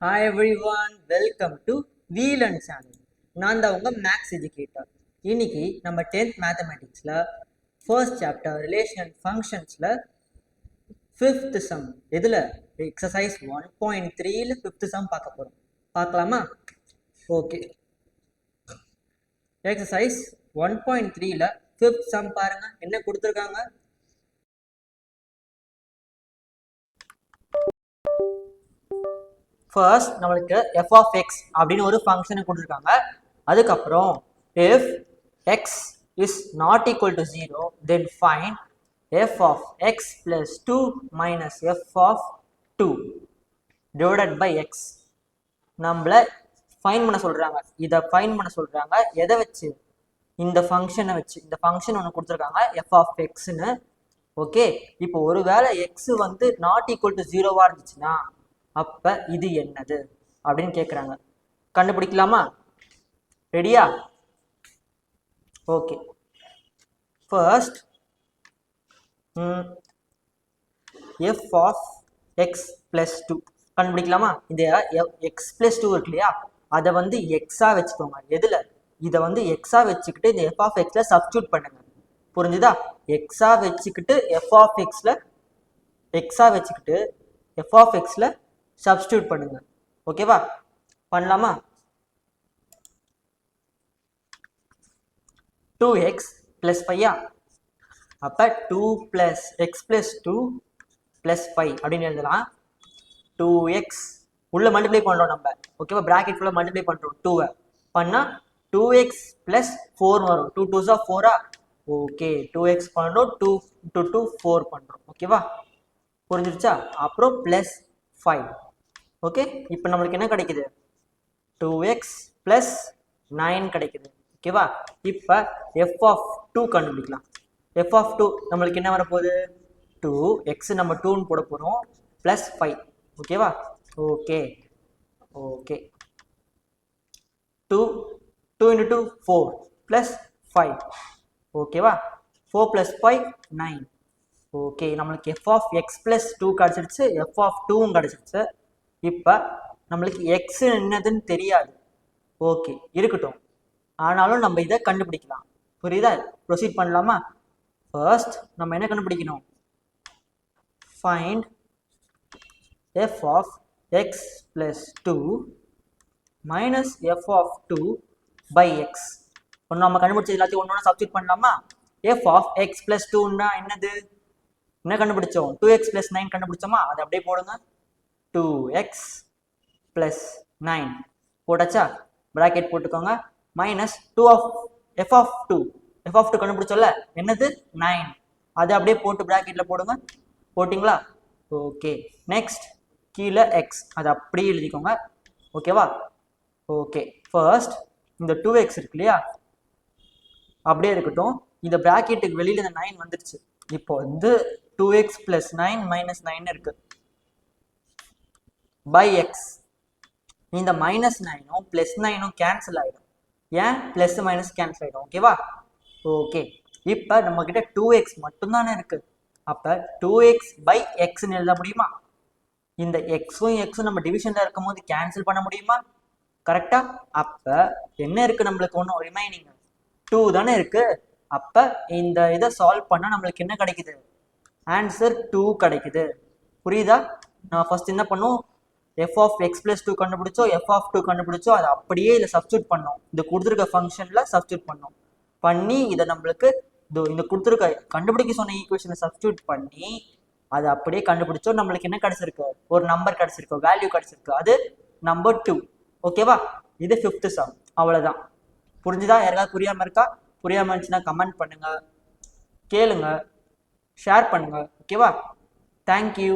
Hi everyone welcome to வீலன் channel நான் தான் உங்கள் மேக்ஸ் எஜுகேட்டர் இன்னைக்கு நம்ம டென்த் மேத்தமெட்டிக்ஸில் ஃபர்ஸ்ட் சாப்டர் ரிலேஷன் ஃபங்க்ஷன்ஸில் ஃபிஃப்த் சம் இதில் எக்ஸசைஸ் ஒன் பாயிண்ட் த்ரீல ஃபிஃப்த் சம் பார்க்க போகிறோம் பார்க்கலாமா? ஓகே எக்ஸசைஸ் ஒன் பாயிண்ட் த்ரீல ஃபிஃப்த் சம் பாருங்கள் என்ன கொடுத்துருக்காங்க? ஃபர்ஸ்ட் நம்மளுக்கு எஃப் ஆஃப் எக்ஸ் அப்படின்னு ஒரு ஃபங்க்ஷனை கொடுத்துருக்காங்க. அதுக்கப்புறம் if x is not equal to zero then find f of x plus two minus f of two divided by x நம்மளை ஃபைன் பண்ண சொல்கிறாங்க இதை ஃபைன் பண்ண சொல்கிறாங்க எதை வச்சு? இந்த ஃபங்க்ஷனை வச்சு. இந்த ஃபங்க்ஷன் ஒன்று கொடுத்துருக்காங்க எஃப் ஆஃப் எக்ஸ்னு ஓகே இப்போ ஒருவேளை எக்ஸ் வந்து நாட் ஈக்குவல் டு ஜீரோவாக இருந்துச்சுன்னா அப்போ இது என்னது? அப்படின்னு கேட்குறாங்க கண்டுபிடிக்கலாமா? ரெடியா okay first f of x plus two கண்டுபிடிக்கலாமா? இந்த எக்ஸ் ப்ளஸ் டூ இருக்கு இல்லையா? அதை வந்து எக்ஸாக வச்சுக்கோங்க. எதில்? இதை வந்து எக்ஸாக வச்சுக்கிட்டு இந்த எஃப் ஆஃப் எக்ஸில் சப்ஸ்டியூட் பண்ணுங்க. புரிஞ்சுதா? எக்ஸாக வச்சுக்கிட்டு எஃப் ஆஃப் எக்ஸில் எக்ஸாக வச்சுக்கிட்டு எஃப் ஆஃப் எக்ஸில் சப்ஸ்டியூட் பண்ணுங்க. ஓகேவா பண்ணலாமா? டூ எக்ஸ் ப்ளஸ் ஃபையா அப்போ two plus x plus two plus five அப்படின்னு எழுதலாம். டூ எக்ஸ் உள்ளே மல்டிப்ளை பண்ணுறோம் நம்ம. ஓகேவா ப்ராக்கெட் ஃபுல்லாக மல்டிப்ளை பண்ணுறோம் டூவை பண்ணால் டூ எக்ஸ் ப்ளஸ் ஃபோர் வரும். டூ டூஸா ஃபோரா ஓகே டூ எக்ஸ் பண்ணுறோம் டூ டூ டூ ஃபோர் பண்ணுறோம் ஓகேவா புரிஞ்சிருச்சா? அப்புறம் ப்ளஸ் ஃபைவ் ஓகே? இப்போ நம்மளுக்கு என்ன கிடைக்குது? டூ எக்ஸ் ப்ளஸ் நைன் கிடைக்குது. ஓகேவா இப்போ எஃப் ஆஃப் டூ கண்டுபிடிக்கலாம். எஃப் ஆஃப் டூ நம்மளுக்கு என்ன வரப்போகுது? டூ எக்ஸ் நம்ம டூன்னு போட போகிறோம் ப்ளஸ் ஃபைவ் ஓகேவா okay okay two two into two four plus five ஓகேவா four plus five nine okay நம்மளுக்கு f of x plus two கிடச்சிருச்சு. எஃப் ஆஃப் டூவும் கிடச்சிருச்சு. இப்போ நம்மளுக்கு எக்ஸ் என்னதுன்னு தெரியாது. ஓகே இருக்கட்டும். ஆனாலும் நம்ம இதை கண்டுபிடிக்கலாம். புரியுதா? ப்ரொசீட் பண்ணலாமா? ஃபர்ஸ்ட் நம்ம என்ன கண்டுபிடிக்கணும்? Find f of x plus two minus f of two by x ஒன்று நம்ம கண்டுபிடிச்சது எல்லாத்தையும் ஒன்று ஒன்று சப்ஸ்டியூட் பண்ணலாமா? எஃப் ஆஃப் எக்ஸ் ப்ளஸ் டூன்னா என்னது? என்ன கண்டுபிடிச்சோம்? டூ எக்ஸ் ப்ளஸ் நைன் கண்டுபிடிச்சோமா? அதை அப்படியே போடுங்க. டூ எக்ஸ் ப்ளஸ் நைன் போட்டாச்சா? ப்ராக்கெட் போட்டுக்கோங்க. Minus two of f of two f of two கண்டுபிடிச்சோல்ல என்னது? நைன் அதை அப்படியே போட்டு ப்ராக்கெட்டில் போடுங்க. போட்டிங்களா? ஓகே நெக்ஸ்ட் கீழே எக்ஸ் அதை அப்படியே எழுதிக்கோங்க. ஓகேவா ஓகே ஃபர்ஸ்ட் இந்த டூ எக்ஸ் இருக்கு இல்லையா? அப்படியே இருக்கட்டும். இந்த ப்ராக்கெட்டுக்கு வெளியில் இந்த நைன் வந்துருச்சு. இப்போ வந்து two x plus nine minus nine இருக்குது பை எக்ஸ் இந்த மைனஸ் நைனும் ப்ளஸ் நைனும் கேன்சல் ஆகிடும் ஏன்? ப்ளஸ் மைனஸ் கேன்சல் ஆகிடும் ஓகேவா ஓகே இப்போ நம்ம கிட்ட டூ எக்ஸ் மட்டும்தானே இருக்கு. அப்போ டூ எக்ஸ் பை எக்ஸ்ன்னு எழுத முடியுமா? இந்த எக்ஸும் எக்ஸும் நம்ம டிவிஷனில் இருக்கும் போது கேன்சல் பண்ண முடியுமா? கரெக்டா அப்போ என்ன இருக்கு நம்மளுக்கு? ஒன்றும் ரிமைனிங் டூ தானே இருக்கு. அப்போ இந்த இதை சால்வ் பண்ணால் நம்மளுக்கு என்ன கிடைக்குது? ஆன்சர் டூ கிடைக்குது. புரியுதா? நான் ஃபர்ஸ்ட் என்ன பண்ணுவோம் f of x plus two கண்டுபிடிச்சோம் எஃப் ஆஃப் டூ கண்டுபிடிச்சோ அதை அப்படியே இதில் சப்ஸ்டியூட் பண்ணோம் இந்த கொடுத்துருக்க ஃபங்க்ஷனில் சப்ஸ்டியூட் பண்ணோம் பண்ணி இதை நம்மளுக்கு இந்த கொடுத்துருக்க கண்டுபிடிக்க சொன்ன ஈக்குவேஷனை சப்ஸ்டியூட் பண்ணி அதை அப்படியே கண்டுபிடிச்சோம் நம்மளுக்கு என்ன கிடச்சிருக்கோ? ஒரு நம்பர் கிடச்சிருக்கோ வேல்யூ கிடைச்சிருக்கு. அது நம்பர் டூ ஓகேவா இது ஃபிஃப்த்து சம் அவ்வளோதான் புரிஞ்சுதா? யாருக்காவது புரியாமல் இருக்கா? புரியாமல் இருந்துச்சுன்னா கமெண்ட் பண்ணுங்கள் கேளுங்க. ஷேர் பண்ணுங்கள் ஓகேவா தேங்க்யூ